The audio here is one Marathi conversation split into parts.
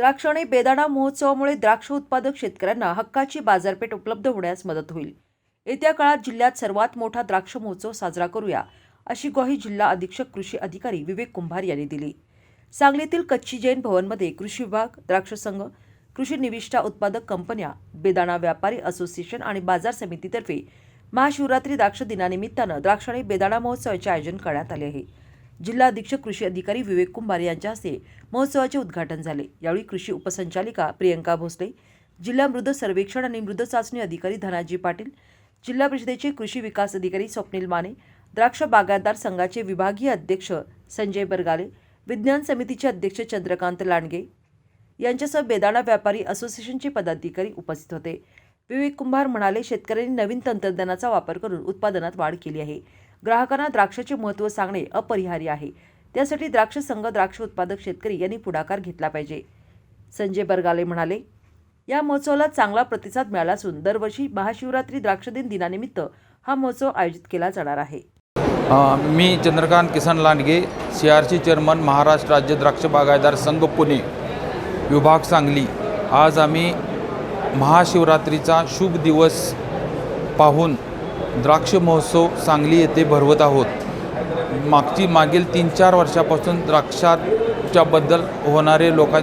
द्राक्ष आणि बेदाणा महोत्सवामुळे द्राक्ष उत्पादक शेतकऱ्यांना हक्काची बाजारपेठ उपलब्ध होण्यास मदत होईल. येत्या काळात जिल्ह्यात सर्वात मोठा द्राक्ष महोत्सव साजरा करूया अशी ग्वाही जिल्हा अधीक्षक कृषी अधिकारी विवेक कुंभार यांनी दिली. सांगलीतील कच्ची जैन भवनमध्ये कृषी विभाग द्राक्ष संघ कृषी निविष्ठा उत्पादक कंपन्या बेदाणा व्यापारी असोसिएशन आणि बाजार समितीतर्फे महाशिवरात्री द्राक्ष दिनानिमित्तानं द्राक्ष आणि बेदाणा महोत्सवाचे आयोजन करण्यात आले आहे. जिल्हा अधीक्षक कृषी अधिकारी विवेक कुंभार यांच्या हस्ते महोत्सवाचे उद्घाटन झाले. यावेळी कृषी उपसंचालिका प्रियंका भोसले जिल्हा मृद सर्वेक्षण आणि मृद चाचणी अधिकारी धनाजी पाटील जिल्हा परिषदेचे कृषी विकास अधिकारी स्वप्नील माने द्राक्ष बागायतदार संघाचे विभागीय अध्यक्ष संजय बरगाले विज्ञान समितीचे अध्यक्ष चंद्रकांत लांडगे यांच्यासह बेदाणा व्यापारी असोसिएशनचे पदाधिकारी उपस्थित होते. विवेक कुंभार म्हणाले शेतकऱ्यांनी नवीन तंत्रज्ञानाचा वापर करून उत्पादनात वाढ केली आहे. ग्राहकांना द्राक्षाचे महत्त्व सांगणे अपरिहार्य आहे. त्यासाठी द्राक्ष संघ द्राक्ष उत्पादक शेतकरी यांनी पुढाकार घेतला पाहिजे. संजय बरगाले म्हणाले या महोत्सवाला चांगला प्रतिसाद मिळाला असून दरवर्षी महाशिवरात्री द्राक्ष दिन दिनानिमित्त हा महोत्सव आयोजित केला जाणार आहे. मी Chandrakant Kisan Landge C R C chairman Maharashtra राज्य द्राक्ष बागायतदार संघ पुणे. विभाग सांगली. आज आम्ही महाशिवरात्रीचा शुभ दिवस पाहून द्राक्ष महोत्सव सांगली येथे भरवत आहोत. मागची मागील तीन चार वर्षापासून द्राक्षाच्याबद्दल होणारे लोकां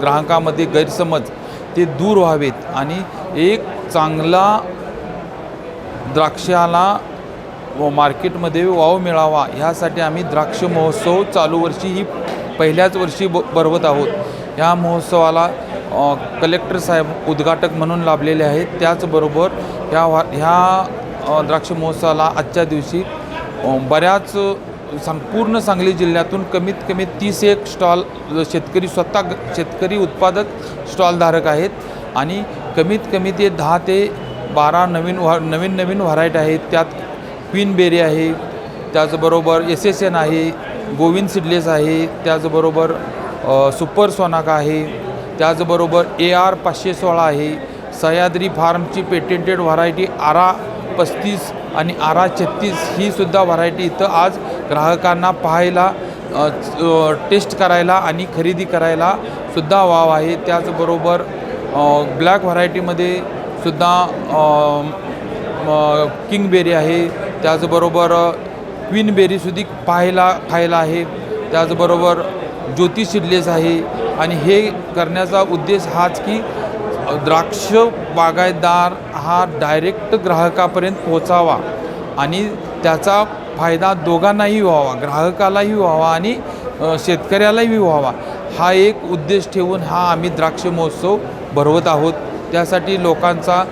ग्राहकामध्ये गैरसमज ते दूर व्हावेत आणि एक चांगला द्राक्षाला व मार्केटमध्ये वाव मिळावा ह्यासाठी आम्ही द्राक्ष महोत्सव चालू वर्षी ही पहिल्याच वर्षी ब भरवत आहोत. ह्या महोत्सवाला कलेक्टर साहेब उद्घाटक म्हणून लाभलेले आहेत. त्याचबरोबर ह्या वा ह्या द्राक्ष महोत्सवाला आजच्या दिवशी बऱ्याच संपूर्ण सांगली जिल्ह्यातून कमीत कमी तीस एक स्टॉल शेतकरी स्वतः शेतकरी उत्पादक स्टॉलधारक आहेत. आणि कमीत कमी ते दहा ते बारा नवीन व्हा नवीन नवीन व्हरायटी आहेत. त्यात क्वीन बेरी आहे त्याचबरोबर एस एस एन आहे गोविंद सिडलेस आहे त्याचबरोबर सुपर सोनाका आहे त्याचबरोबर ए आर पाचशे सोळा आहे सह्याद्री फार्मची पेटेंटेड व्हरायटी आरा पस्तीस आणि आरा छत्तीस ही सुद्धा व्हरायटी इथं आज ग्राहकांना पाहायला टेस्ट करायला आणि खरेदी करायला सुद्धा वाव आहे. त्याचबरोबर ब्लॅक व्हरायटीमध्ये सुद्धा किंगबेरी आहे. त्याचबरोबर क्वीन बेरीसुद्धा पाहायला खायला आहे. त्याचबरोबर ज्योती सिडलेस आहे. आणि हे करण्याचा उद्देश हाच की द्राक्ष बागायतदार हा डायरेक्ट ग्राहकापर्यंत पोचावा आणि त्याचा फायदा दोघांनाही व्हावा ग्राहकालाही व्हावा आणि शेतकऱ्यालाही व्हावा. हा एक उद्देश ठेवून हा आम्ही द्राक्ष महोत्सव भरवत आहोत. त्यासाठी लोकांचा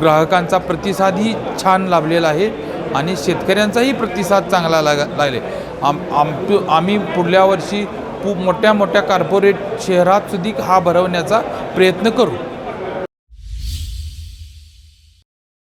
ग्राहकांचा प्रतिसादही छान लाभलेला आहे आणि शेतकऱ्यांचाही प्रतिसाद चांगला लाग लागले. आम आम आम्ही पुढल्या वर्षी खूप मोठ्या मोठ्या कॉर्पोरेट शहरात सुद्धा हा भरवण्याचा प्रयत्न करू.